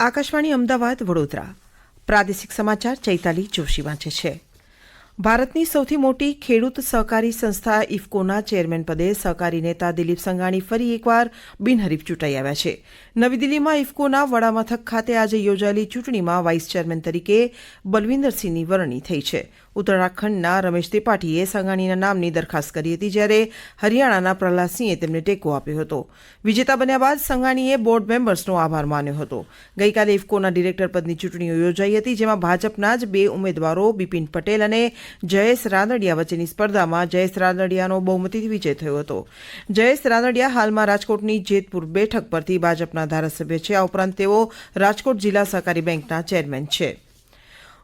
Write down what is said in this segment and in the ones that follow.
આકાશવાણી અમદાવાદ, વડોદરા. પ્રાદેશિક સમાચાર ચૈતાલી જોશી વાંચે છે. ભારતની સૌથી મોટી ખેડૂત સહકારી સંસ્થા ઇફકોના ચેરમેન પદે સહકારી નેતા દિલીપ સંઘાણી ફરી એકવાર બિનહરીફ ચૂંટાઈ આવ્યા છે. નવી દિલ્હીમાં ઇફકોના વડામથક ખાતે આજે યોજાયેલી ચૂંટણીમાં વાઇસ ચેરમેન તરીકે બલવિંદરસિંહની વરણી થઈ છે. ઉત્તરાખંડના રમેશ ત્રિપાઠીએ સંઘાણીના નામની દરખાસ્ત કરી હતી જ્યારે હરિયાણાના પ્રહલાદસિંહે તેમને ટેકો આપ્યો હતો. વિજેતા બન્યા બાદ સંઘાણીએ બોર્ડ મેમ્બર્સનો આભાર માન્યો હતો. ગઈકાલે ઇફકોના ડિરેક્ટર પદની ચૂંટણીઓ યોજાઈ હતી, જેમાં ભાજપના જ બે ઉમેદવારો બિપિન પટેલ અને જયેશ રાદડિયા વચ્ચેની સ્પર્ધામાં જયેશ રાદડિયાનો બહુમતીથી વિજય થયો હતો. જયેશ રાદડિયા હાલમાં રાજકોટની જેતપુર બેઠક પરથી ભાજપના ધારાસભ્ય છે. આ ઉપરાંત તેઓ રાજકોટ જિલ્લા સહકારી બેંકના ચેરમેન છે.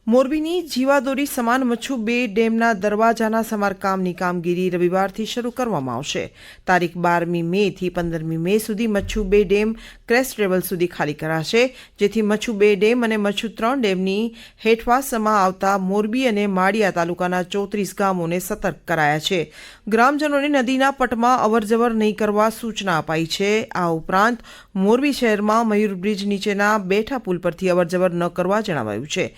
મોરબીની જીવાદોરી સમાન મચ્છુ બે ડેમના દરવાજાના સમારકામની કામગીરી રવિવારથી શરૂ કરવામાં આવશે. તારીખ બારમી મે થી પંદરમી મે સુધી મચ્છુ બે ડેમ ક્રેસ્ટ લેવલ સુધી ખાલી કરાશે, જેથી મચ્છુ બે ડેમ અને મચ્છુ ત્રણ ડેમની હેઠવાસમાં આવતા મોરબી અને માળિયા તાલુકાના ચોત્રીસ ગામોને સતર્ક કરાયા છે. ગ્રામજનોને નદીના પટમાં અવરજવર નહીં કરવા સૂચના અપાઈ છે. આ ઉપરાંત મોરબી શહેરમાં મયુર બ્રિજ નીચેના બેઠા પુલ પરથી અવરજવર ન કરવા જણાવાયું છે.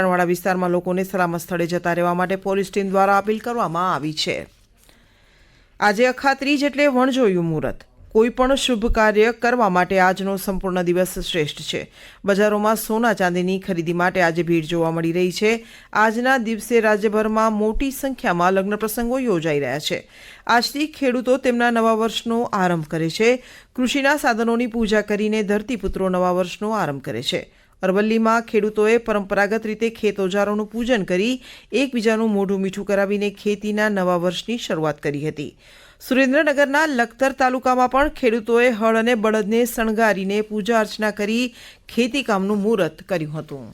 નીચાણવાળા વિસ્તારમાં લોકોને સલામત સ્થળે જતા રહેવા માટે પોલીસ ટીમ દ્વારા અપીલ કરવામાં આવી છે. આજે અખાત્રીજ એટલે વણજોયું મુહૂર્ત, કોઈ પણ શુભ કાર્ય કરવા માટે આજનો સંપૂર્ણ દિવસ શ્રેષ્ઠ છે. બજારોમાં સોના ચાંદીની ખરીદી માટે આજે ભીડ જોવા મળી રહી છે. આજના દિવસે રાજ્યભરમાં મોટી સંખ્યામાં લગ્ન પ્રસંગો યોજાઈ રહ્યા છે. આજથી ખેડૂતો તેમના નવા વર્ષનો આરંભ કરે છે. કૃષિના સાધનોની પૂજા કરીને ધરતીપુત્રો નવા વર્ષનો આરંભ કરે છે. અરવલ્લીમાં ખેડૂતોએ પરંપરાગત રીતે ખેત ઓજારોનું પૂજન કરી એકબીજાનું મોઢું મીઠું કરાવીને ખેતીના નવા વર્ષની શરૂઆત કરી હતી. સુરેન્દ્રનગરના લખતર તાલુકામાં પણ ખેડૂતોએ હળ અને બળદને શણગારીને પૂજા અર્ચના કરી ખેતીકામનું મુહૂર્ત કર્યું હતું.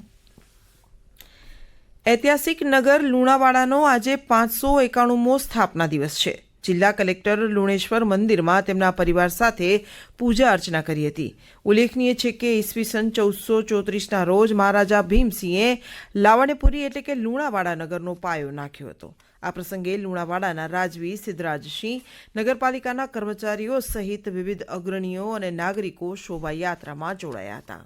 ઐતિહાસિક નગર લુણાવાડાનો આજે પાંચસો એકાણુંમો સ્થાપના દિવસ છે. જિલ્લા કલેક્ટર લુણેશ્વર મંદિરમાં તેમના પરિવાર સાથે પૂજા અર્ચના કરી હતી. ઉલ્લેખનીય છે કે ઈસવીસન ચૌદસો ચોત્રીસના રોજ મહારાજા ભીમસિંહે લાવણ્યપુરી એટલે કે લુણાવાડા નગરનો પાયો નાખ્યો હતો. આ પ્રસંગે લુણાવાડાના રાજવી સિદ્ધરાજસિંહ, નગરપાલિકાના કર્મચારીઓ સહિત વિવિધ અગ્રણીઓ અને નાગરિકો શોભાયાત્રામાં જોડાયા હતા.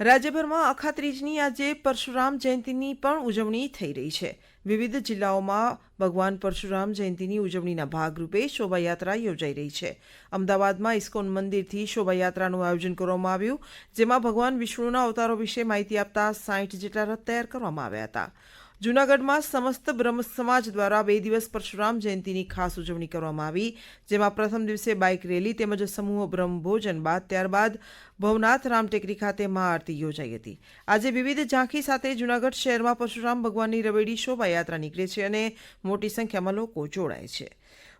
રાજ્યભરમાં અખાત્રીજની આજે પરશુરામ જયંતિની પણ ઉજવણી થઈ રહી છે. વિવિધ જિલ્લાઓમાં ભગવાન પરશુરામ જયંતિની ઉજવણીના ભાગરૂપે શોભાયાત્રા યોજાઈ રહી છે. અમદાવાદમાં ઇસ્કોન મંદિરથી શોભાયાત્રાનું આયોજન કરવામાં આવ્યું, જેમાં ભગવાન વિષ્ણુના અવતારો વિશે માહિતી આપતા સાઠ જેટલા રથ તૈયાર કરવામાં આવ્યા હતા. જૂનાગઢમાં સમસ્ત બ્રહ્મ સમાજ દ્વારા બે દિવસ પરશુરામ જયંતિની ખાસ ઉજવણી કરવામાં આવી, જેમાં પ્રથમ દિવસે બાઇક રેલી તેમજ સમૂહ બ્રહ્મભોજન બાદ ત્યારબાદ ભવનાથ રામટેકરી ખાતે મહાઆરતી યોજાઈ હતી. આજે વિવિધ ઝાંખી સાથે જૂનાગઢ શહેરમાં પરશુરામ ભગવાનની રવેડી શોભાયાત્રા નીકળે છે અને મોટી સંખ્યામાં લોકો જોડાય છે.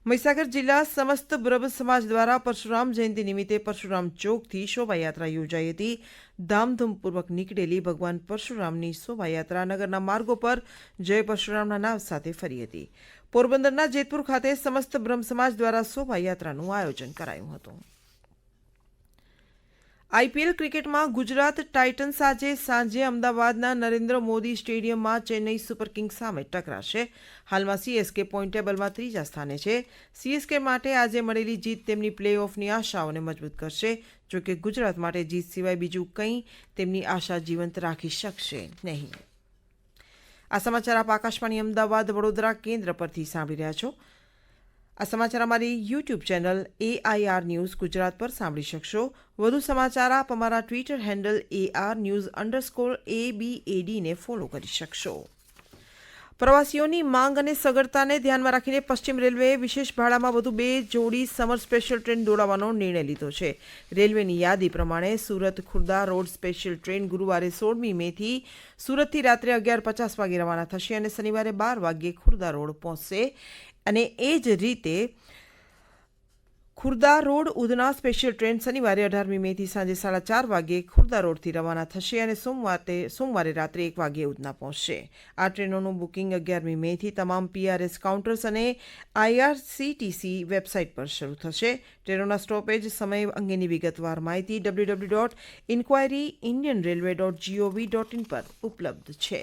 મહીસાગર જિલ્લા સમસ્ત બ્રહ્મ સમાજ દ્વારા પરશુરામ જયંતિ નિમિત્તે પરશુરામ ચોકથી શોભાયાત્રા યોજાઈ હતી. ધામધૂમપૂર્વક નીકળેલી ભગવાન પરશુરામની શોભાયાત્રા નગરના માર્ગો પર જય પરશુરામના નામ સાથે ફરી હતી. પોરબંદરના જેતપુર ખાતે સમસ્ત બ્રહ્મ સમાજ દ્વારા શોભાયાત્રાનું આયોજન કરાયું હતું. આઈપીએલ ક્રિકેટમાં ગુજરાત ટાઇટન્સ આજે સાંજે અમદાવાદના નરેન્દ્ર મોદી સ્ટેડિયમમાં ચેન્નઈ સુપર કિંગ્સ સામે ટકરાશે. હાલમાં સીએસકે પોઈન્ટ ટેબલમાં ત્રીજા સ્થાને છે. સીએસકે માટે આજે મળેલી જીત તેમની પ્લે ઓફની આશાઓને મજબૂત કરશે, જોકે ગુજરાત માટે જીત સિવાય બીજું કંઈ તેમની આશા જીવંત રાખી શકશે નહીં. આ સમાચાર આપ આકાશવાણી અમદાવાદ વડોદરા કેન્દ્ર પરથી સાંભળી રહ્યા છો. આ સમાચાર અમારી YouTube channel AIR news Gujarat પર સાંભળી શકશો. વધુ સમાચાર આપ અમારા Twitter handle AR news underscore એબીએડીને એડીને ફોલો કરી શકશો. પ્રવાસીઓની માંગ અને સગવડતાને ધ્યાનમાં રાખીને પશ્ચિમ રેલવેએ વિશેષ ભાડામાં વધુ બે જોડી સમર સ્પેશિયલ ટ્રેન દોડાવવાનો નિર્ણય લીધો છે. રેલવેની યાદી પ્રમાણે Surat Khurda road special train ગુરુવારે સોળમી મેથી સુરતથી રાત્રે અગિયાર પચાસ વાગે રવાના થશે અને શનિવારે બાર વાગ્યે ખુર્દા રોડ પહોંચશે. અને એ જ રીતે Khurda road Udhna special train શનિવારે અઢારમી મેથી સાંજે સાડા ચાર વાગ્યે ખુર્દા રોડથી રવાના થશે અને સોમવારે સોમવારે રાત્રે એક વાગ્યે ઉધના પહોંચશે. આ ટ્રેનોનું બુકિંગ અગિયારમી મેથી તમામ પીઆરએસ કાઉન્ટર્સ અને આઈઆરસીટીસી વેબસાઇટ પર શરૂ થશે. ટ્રેનોના સ્ટોપેજ સમય અંગેની વિગતવાર માહિતી W W dot inquiry Indian railway dot G O V dot in પર ઉપલબ્ધ છે.